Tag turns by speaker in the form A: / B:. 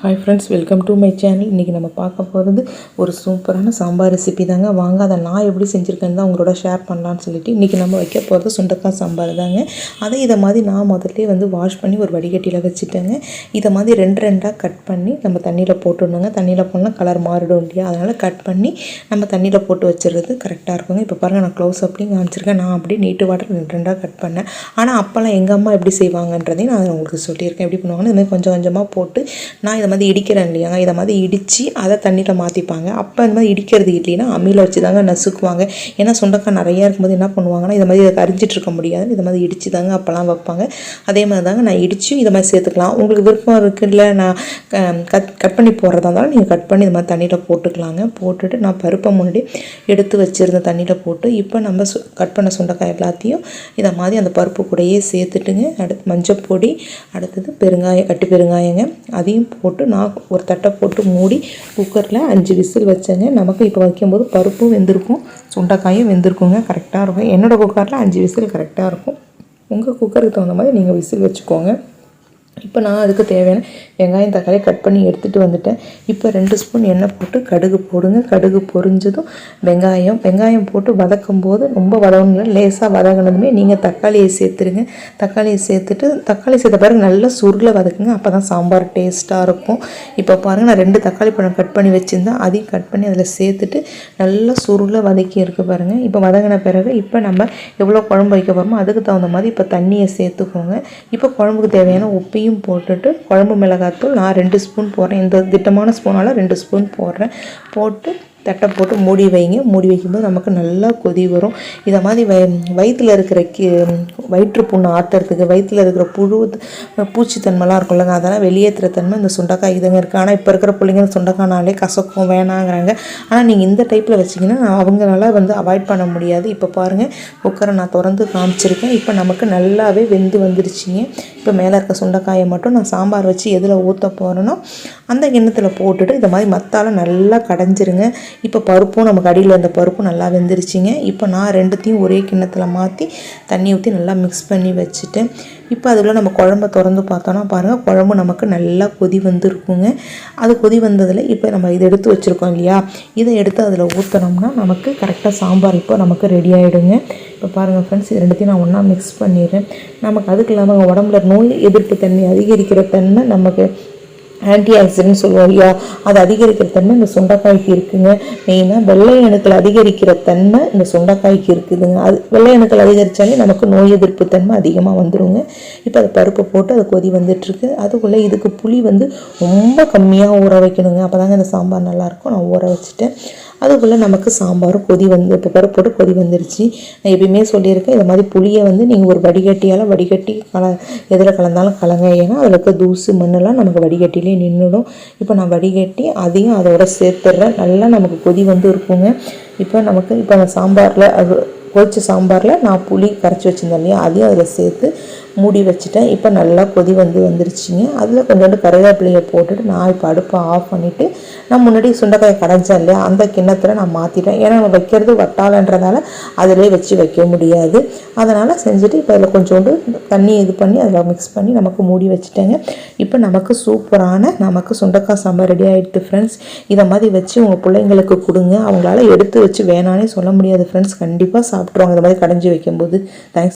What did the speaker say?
A: Hi friends welcome to my channel இன்றைக்கி நம்ம பார்க்க போகிறது ஒரு சூப்பரான சாம்பார் ரெசிபி தாங்க. வாங்க அதை நான் எப்படி செஞ்சுருக்கேன்னு தான் உங்களோட ஷேர் பண்ணலான்னு சொல்லிட்டு இன்றைக்கி நம்ம வைக்க போகிறது சுண்டக்காய் சாம்பார் தாங்க. அதை இதை மாதிரி நான் முதல்ல வந்து வாஷ் பண்ணி ஒரு வடிகட்டியில் வச்சுட்டேங்க. இதை மாதிரி ரெண்டு ரெண்டாக கட் பண்ணி நம்ம தண்ணியில் போட்டுடணுங்க. தண்ணியில் போனால் கலர் மாறிடும் இல்லையா? அதனால் கட் பண்ணி நம்ம தண்ணியில் போட்டு வச்சுருது கரெக்டாக இருக்குங்க. இப்போ பாருங்கள் நான் க்ளோஸ் அப்படியே காமிச்சிருக்கேன். நான் அப்படியே நீட்டு வாட்டர் ரெண்டு ரெண்டாக கட் பண்ணேன். ஆனால் அப்போல்லாம் எங்கள் அம்மா எப்படி செய்வாங்கன்றதையும் நான் உங்களுக்கு சொல்லியிருக்கேன். எப்படி பண்ணுவாங்கன்னு இதுமாதிரி கொஞ்சம் கொஞ்சமாக போட்டு நான் இதை மாதிரி இடிக்கிறேன் இல்லையாங்க இதை மாதிரி இடித்து அதை தண்ணியில் மாற்றிப்பாங்க அப்போ இந்த மாதிரி இடிக்கிறது இல்லைன்னா அம்மியில் வச்சு தாங்க நசுக்குவாங்க. ஏன்னா சுண்டக்காய் நிறையா இருக்கும்போது என்ன பண்ணுவாங்கன்னா இதை மாதிரி இதை அரிஞ்சிட்டு இருக்க முடியாது இதை மாதிரி இடித்து தாங்க அப்போல்லாம் வைப்பாங்க. அதே மாதிரி தாங்க நான் இடித்து இதை மாதிரி சேர்த்துக்கலாம். உங்களுக்கு விருப்பம் இருக்குல்ல நான் கட் கட் பண்ணி போடுறதா இருந்தாலும் நீங்கள் கட் பண்ணி இது மாதிரி தண்ணியில் போட்டுக்கலாங்க. போட்டுட்டு நான் பருப்பை முன்னாடி எடுத்து வச்சுருந்த தண்ணியில் போட்டு இப்போ நம்ம சு கட் பண்ண சுண்டக்காய் எல்லாத்தையும் இதை மாதிரி அந்த பருப்பு கூடையே சேர்த்துட்டுங்க. அடுத்து மஞ்சள் பொடி அடுத்தது பெருங்காயம் கட்டு பெருங்காயங்க அதையும் போட்டு போட்டு நான் ஒரு தட்டை போட்டு மூடி குக்கரில் அஞ்சு விசில் வச்சேங்க. நமக்கு இப்போ வைக்கும்போது பருப்பும் வெந்திருக்கும் சுண்டைக்காயும் வெந்திருக்குங்க. கரெக்டாக இருக்கும். என்னோடய குக்கரில் அஞ்சு விசில் கரெக்டாக இருக்கும். உங்கள் குக்கருக்கு தகுந்த மாதிரி நீங்கள் விசில் வச்சுக்கோங்க. இப்போ நான் அதுக்கு தேவையான வெங்காயம் தக்காளி கட் பண்ணி எடுத்துகிட்டு வந்துட்டேன். இப்போ ரெண்டு ஸ்பூன் எண்ணெய் போட்டு கடுகு போடுங்க. கடுகு பொரிஞ்சதும் வெங்காயம். வெங்காயம் போட்டு வதக்கும் போது ரொம்ப வதங்கணும் லேசாக வதங்கினதுமே நீங்கள் தக்காளியை சேர்த்துருங்க. தக்காளியை சேர்த்துட்டு தக்காளி சேர்த்த பிறகு நல்லா சுருளை வதக்குங்க. அப்போ தான் சாம்பார் டேஸ்ட்டாக இருக்கும். இப்போ பாருங்கள் நான் ரெண்டு தக்காளி பழம் கட் பண்ணி வச்சுருந்தேன் அதையும் கட் பண்ணி அதில் சேர்த்துட்டு நல்லா சுருளை வதக்கி இருக்க பாருங்கள் இப்போ வதங்கின பிறகு இப்போ நம்ம எவ்வளோ குழம்பு வைக்க போகிறோமோ அதுக்கு தகுந்த மாதிரி இப்போ தண்ணியை சேர்த்துக்கோங்க. இப்போ குழம்புக்கு தேவையான உப்பையும் அதையும் போட்டுட்டு குழம்பு மிளகாத்தூள் நான் ரெண்டு ஸ்பூன் போடுறேன். இந்த திட்டமான ஸ்பூனால் ரெண்டு ஸ்பூன் போடுறேன். போட்டு தட்டை போட்டு மூடி வைங்க. மூடி வைக்கும்போது நமக்கு நல்லா கொதி வரும். இதை மாதிரி வய வயிற்றில் இருக்கிற கி வயிற்று புண்ணு ஆத்துறதுக்கு வயிற்றில் இருக்கிற புழு பூச்சித்தன்மைலாம் இருக்கும்லங்க அதெல்லாம் வெளியேற்றுற தன்மை இந்த சுண்டக்காய் இதுங்க இருக்குது ஆனால் இப்போ இருக்கிற பிள்ளைங்க சுண்டக்காய்னாலே கசக்கும் வேணாங்கிறாங்க. ஆனால் நீங்கள் இந்த டைப்பில் வச்சிங்கன்னா அவங்களால வந்து அவாய்ட் பண்ண முடியாது. இப்போ பாருங்கள் குக்கரை நான் திறந்து காமிச்சிருக்கேன். இப்போ நமக்கு நல்லாவே வெந்து வந்துருச்சிங்க. இப்போ மேலே இருக்க சுண்டைக்காயை மட்டும் நான் சாம்பார் வச்சு எதில் ஊற்ற போகிறேனோ அந்த கிண்ணத்தில் போட்டுட்டு இந்த மாதிரி மத்தால நல்லா கடைஞ்சிருங்க. இப்போ பருப்பும் நமக்கு அடியில் இருந்த பருப்பும் நல்லா வெந்துருச்சுங்க. இப்போ நான் ரெண்டுத்தையும் ஒரே கிண்ணத்தில் மாற்றி தண்ணி ஊற்றி நல்லா மிக்ஸ் பண்ணி வச்சுட்டேன் இப்போ அதில் நம்ம குழம்ப திறந்து பார்த்தோன்னா பாருங்கள் குழம்பு நமக்கு நல்லா கொதி வந்துருக்குங்க. அது கொதி வந்ததில் இப்போ நம்ம இதை எடுத்து வச்சுருக்கோம் இல்லையா? இதை எடுத்து அதில் ஊற்றினோம்னா நமக்கு கரெக்டாக சாம்பார் இப்போ நமக்கு ரெடி ஆகிடுங்க இப்போ பாருங்கள் ஃப்ரெண்ட்ஸ் இது ரெண்டுத்தையும் நான் ஒன்றா மிக்ஸ் பண்ணிடுறேன். நமக்கு அதுக்கு இல்லாமல் உடம்புல நோய் எதிர்ப்பு தன்மை அதிகரிக்கிற தன்மை நமக்கு ஆன்டி ஆக்சிடென்ட் சொல்லுவோம். இல்லையா அது அதிகரிக்கிற தன்மை இந்த சுண்டைக்காய்க்கு இருக்குங்க. மெயினாக வெள்ளை அணுக்கள் அதிகரிக்கிற தன்மை இந்த சுண்டைக்காய்க்கு இருக்குதுங்க. அது வெள்ளை அணுக்கள் அதிகரித்தாலே நமக்கு நோய் எதிர்ப்பு தன்மை அதிகமாக வந்துடுங்க இப்போ அதை பருப்பு போட்டு அது கொதி வந்துட்டுருக்கு. அதுக்குள்ளே இதுக்கு புளி வந்து ரொம்ப கம்மியாக ஊற வைக்கணுங்க. அப்போ தாங்க இந்த சாம்பார் நல்லாயிருக்கும் நான் ஊற வச்சுட்டேன். அதுக்குள்ளே நமக்கு சாம்பாரும் கொதி வந்து இப்போ பருப்போடு போட்டு கொதி வந்துருச்சு. நான் எப்பயுமே சொல்லியிருக்கேன் இந்த மாதிரி புளியை வந்து நீங்கள் ஒரு வடிகட்டியால் வடிகட்டி கல எதில் கலந்தாலும் கலங்க. ஏன்னா அதில் இருக்க தூசு மண்ணெல்லாம் நமக்கு வடிகட்டிலே நின்றுடும் இப்போ நான் வடிகட்டி அதையும் அதோட சேர்த்துட்றேன். நல்லா நமக்கு கொதி வந்து இருக்குங்க. இப்போ நமக்கு இப்போ அந்த சாம்பாரில் அது கொதிச்ச சாம்பாரில் நான் புளி கரைச்சி வச்சுருந்தேன் இல்லையா? அதையும் அதில் சேர்த்து மூடி வச்சுட்டேன். இப்போ நல்லா கொதி வந்து வந்துருச்சுங்க. அதில் கொஞ்சோண்டு கருவேப்பிலையை போட்டுட்டு நான் இப்போ அடுப்பை ஆஃப் பண்ணிவிட்டு நான் முன்னாடி சுண்டைக்காய் கடைஞ்சேன் இல்லையா? அந்த கிண்ணத்தில் நான் மாற்றிட்டேன் ஏன்னா நம்ம வைக்கிறது வட்டாலன்றதால அதிலே வச்சு வைக்க முடியாது. அதனால் செஞ்சுட்டு இப்போ அதில் கொஞ்சோண்டு தண்ணி இது பண்ணி அதில் மிக்ஸ் பண்ணி நமக்கு மூடி வச்சுட்டேங்க. இப்போ நமக்கு சூப்பரான நமக்கு சுண்டைக்காய் சாம்பார் ரெடி ஆகிடுது ஃப்ரெண்ட்ஸ் இதை மாதிரி வச்சு உங்கள் பிள்ளைங்களுக்கு கொடுங்க. அவங்களால எடுத்து வச்சு வேணானே சொல்ல முடியாது ஃப்ரெண்ட்ஸ் கண்டிப்பாக சாப்பிட்ருவாங்க இந்த மாதிரி கடைஞ்சி வைக்கும்போது. தேங்க்ஸ்